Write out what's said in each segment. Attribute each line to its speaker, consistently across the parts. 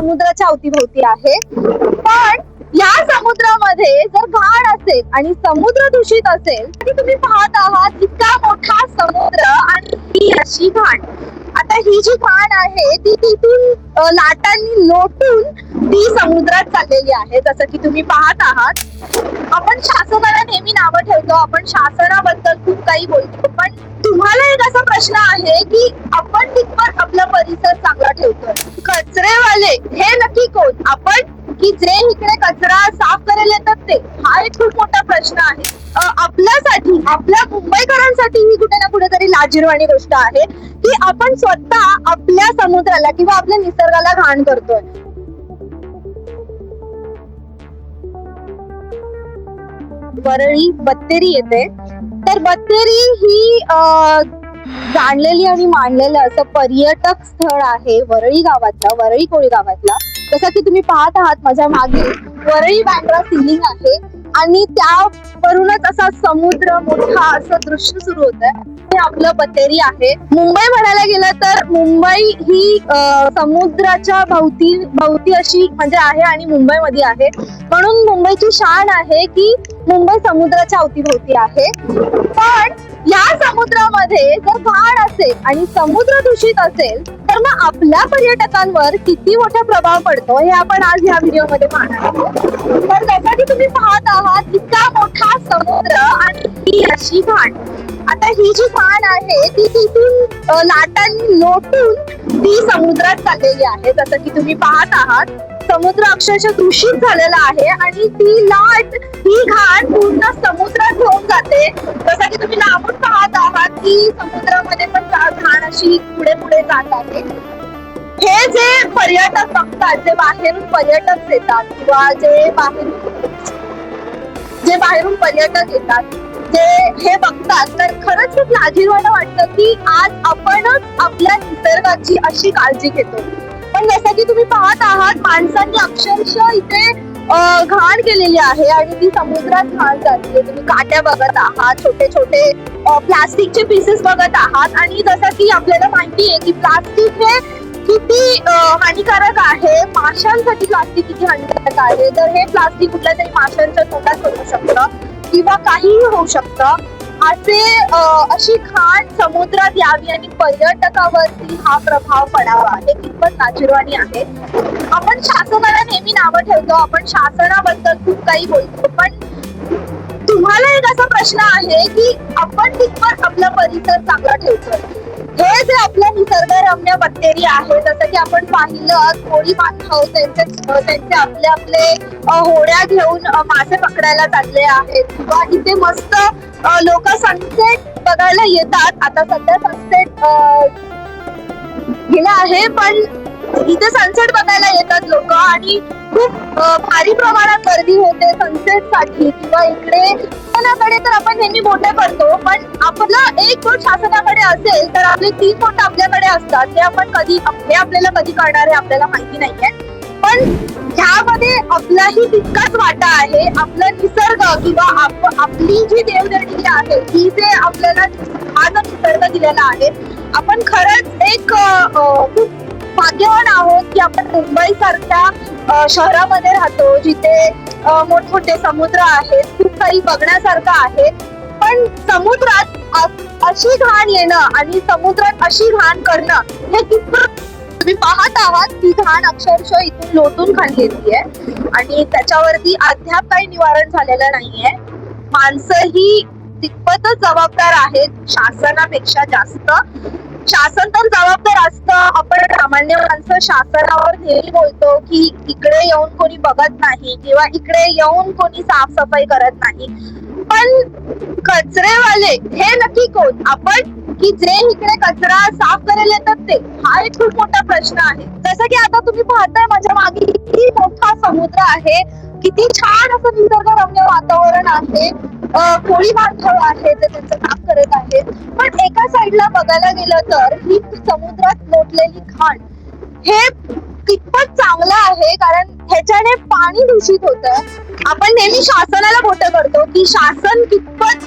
Speaker 1: समुद्राच्या अवतीभोवती आहे. पण या समुद्रामध्ये जर घाण असेल आणि समुद्र दूषित असेल तर तुम्ही पाहत आहात इतका मोठा समुद्र आणि ही अशी घाण. आता ही जी घाण आहे ती तिथून लाटांनी लोटून ती समुद्रात चाललेली आहे. जसं की तुम्ही पाहत आहात. आपण शासनाला नेहमी नावं ठेवतो. आपण शासनाबद्दल खूप काही बोलतो. पण तुम्हाला एक असा प्रश्न आहे की आपण कितपत आपला परिसर चांगला ठेवतोय. कचरेवाले हे नक्की कोण? आपण की जे इकडे कचरा साफ करायला येतात ते. हा एक खूप मोठा प्रश्न आहे. आपल्यासाठी आपल्या मुंबईकरांसाठी ही कुठे ना कुठेतरी लाजिरवाणी गोष्ट आहे की आपण स्वतः आपल्या समुद्राला किंवा आपल्या निसर्गाला घाण करतोय. वरळी बत्तेरी येते. तर बत्तेरी ही जाणलेली आणि मांडलेलं असं पर्यटक स्थळ आहे वरळी गावातलं वरळी कोळी गावातला. जसं की तुम्ही पाहत आहात माझ्या मागे वरळी बँड्रा सिलिंग आहे. आणि त्यावरूनच असा समुद्र मोठा असं दृश्य सुरू होत आहे हे आपलं बतेरी आहे. मुंबई म्हणायला गेलं तर मुंबई ही समुद्राच्या भोवती भोवती अशी म्हणजे आहे आणि मुंबईमध्ये आहे. म्हणून मुंबईची शान आहे की मुंबई समुद्राच्या अवतीभोवती आहे. पण या असेल आणि समुद्र दूषित असेल तर मग आपल्या पर्यटकांवर किती मोठा प्रभाव पडतो हे आपण आज या व्हिडिओमध्ये पाहणार आहोत. तर त्यासाठी तुम्ही पाहत आहात इतका मोठा समुद्र आणि ही अशी घाण आता ही जी घाण आहे ती तिथून लाटांनी लोटून ती समुद्रात चाललेली आहे. जसं की तुम्ही पाहत आहात समुद्र अक्षरशः दूषित झालेला आहे आणि ती लाट ही घाण पूर्ण समुद्रात घेऊन जाते. जसं की तुम्ही लांबून पाहत आहात की समुद्रामध्ये ही पुढे पुढे जात आहे. हे जे पर्यटक बघतात जे बाहेरून पर्यटक येतात किंवा जे बाहेरून जे बाहेरून पर्यटक येतात जे हे बघतात तर खरंच खूप लाजीरवाणं वाटतं की आज आपणच आपल्या निसर्गाची अशी काळजी घेतो. पण जसं की तुम्ही पाहत आहात माणसांनी अक्षरशः इथे घाण केलेली आहे आणि ती समुद्रात घाण जाते तुम्ही काट्या बघत आहात छोटे छोटे प्लास्टिकचे पीसेस बघत आहात आणि जसं की आपल्याला माहिती आहे की प्लास्टिक हे किती हानिकारक आहे. माशांसाठी प्लास्टिक किती हानिकारक आहे? तर हे प्लास्टिक कुठल्या तरी माशांच्या तोंडात होऊ शकतं किंवा काहीही होऊ शकतं. असे अशी खाण समुद्रात यावी आणि पर्यटकावरती हा प्रभाव पडावा हे कितपत नाचिरवाणी आहे. आपण शासनाला नेहमी नावं ठेवतो आपण शासनाबद्दल खूप काही बोलतो पण तुम्हाला एक असा प्रश्न आहे की आपण कितपत आपला परिसर चांगला ठेवतो. हे जे आपल्या निसर्गरम्य बत्तेरी आहे जसं की आपण पाहिलं कोळी बांधव त्यांचे त्यांचे आपले आपले होड्या घेऊन मासे पकडायला चालले आहेत. किंवा इथे मस्त लोक सनसेट बघायला येतात. आता सध्या सनसेट गेला आहे पण इथे सनसेट बघायला येतात लोक आणि खूप भारी प्रमाणात गर्दी होते सनसेटसाठी. किंवा इकडे शासनाकडे तर आपण नेहमी बोटे करतो पण आपलं एक बोट शासनाकडे असेल तर आपले तीन बोट आपल्याकडे असतात ते आपण कधी हे आपल्याला कधी करणार आहे आपल्याला माहिती नाहीये. पण ह्यामध्ये आपलाही तितकाच वाटा आहे आपला निसर्ग किंवा आपली जी देवदेणी आहे ही जे आपल्याला हा जो निसर्ग दिलेला आहे आपण खरंच एक खूप भाग्यवान आहोत की आपण मुंबई सारख्या शहरामध्ये राहतो जिथे मोठमोठे समुद्र आहेत खूप काही बघण्यासारखं आहे. पण समुद्रात अशी घाण येणं आणि समुद्रात अशी घाण करणं हे कितपत तुम्ही पाहत आहात ती घाण अक्षरशः इथून लोटून खाल्लेली आहे आणि त्याच्यावरती अद्याप काही निवारण झालेलं नाहीये. माणसं ही तितपतच जबाबदार आहेत शासनापेक्षा जास्त. शासन तर जबाबदार असतं आपण सामान्य माणसं शासनावर नेहमी बोलतो की इकडे येऊन कोणी बघत नाही किंवा इकडे येऊन कोणी साफसफाई करत नाही. पण कचरेवाले हे नक्की कोण? आपण की जे इकडे कचरा साफ करायला येतात ते? हा एक खूप मोठा प्रश्न आहे. जसं की आता तुम्ही पाहताय माझ्या मागे किती मोठा समुद्र आहे किती छान असं निसर्गरम्य वातावरण आहे. कोळी बांधव आहे ते त्यांचं काम करत आहेत. पण एका साईडला बघायला गेलं तर ही समुद्रात लोटलेली खाण हे कितपत चांगलं आहे? कारण ह्याच्याने पाणी दूषित होत. आपण नेहमी शासनाला बोट करतो की शासन कितपत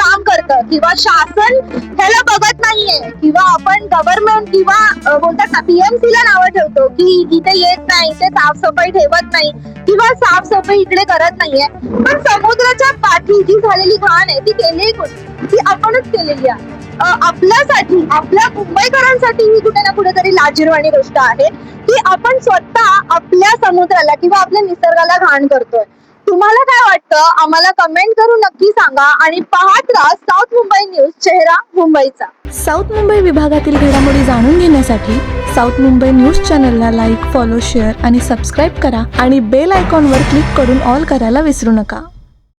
Speaker 1: काम करतं. किंवा शासन ह्याला बघत नाहीये. किंवा आपण गव्हर्नमेंट किंवा बोलतात ना पीएमसी ला नावं ठेवतो की इथे येत नाही इथे साफसफाई ठेवत नाही किंवा साफसफाई इकडे करत नाहीये. पण समुद्राच्या पाठी जी झालेली घाण आहे ती केली ती आपणच केलेली आहे. आपल्यासाठी आपल्या मुंबईकरांसाठी ही कुठे ना कुठेतरी लाजीरवाणी गोष्ट आहे की आपण स्वतः समुद्राला किंवा आपल्या निसर्गाला घाण करतोय. तुम्हाला काय वाटतं? आम्हाला कमेंट करून नक्की सांगा आणि पाहत राहा साऊथ मुंबई न्यूज चेहरा मुंबईचा.
Speaker 2: साऊथ मुंबई विभागातील घडामोडी जाणून घेण्यासाठी साऊथ मुंबई न्यूज चॅनलला लाईक फॉलो शेअर आणि सबस्क्राईब करा आणि बेल आयकॉनवर क्लिक करून ऑल करायला विसरू नका.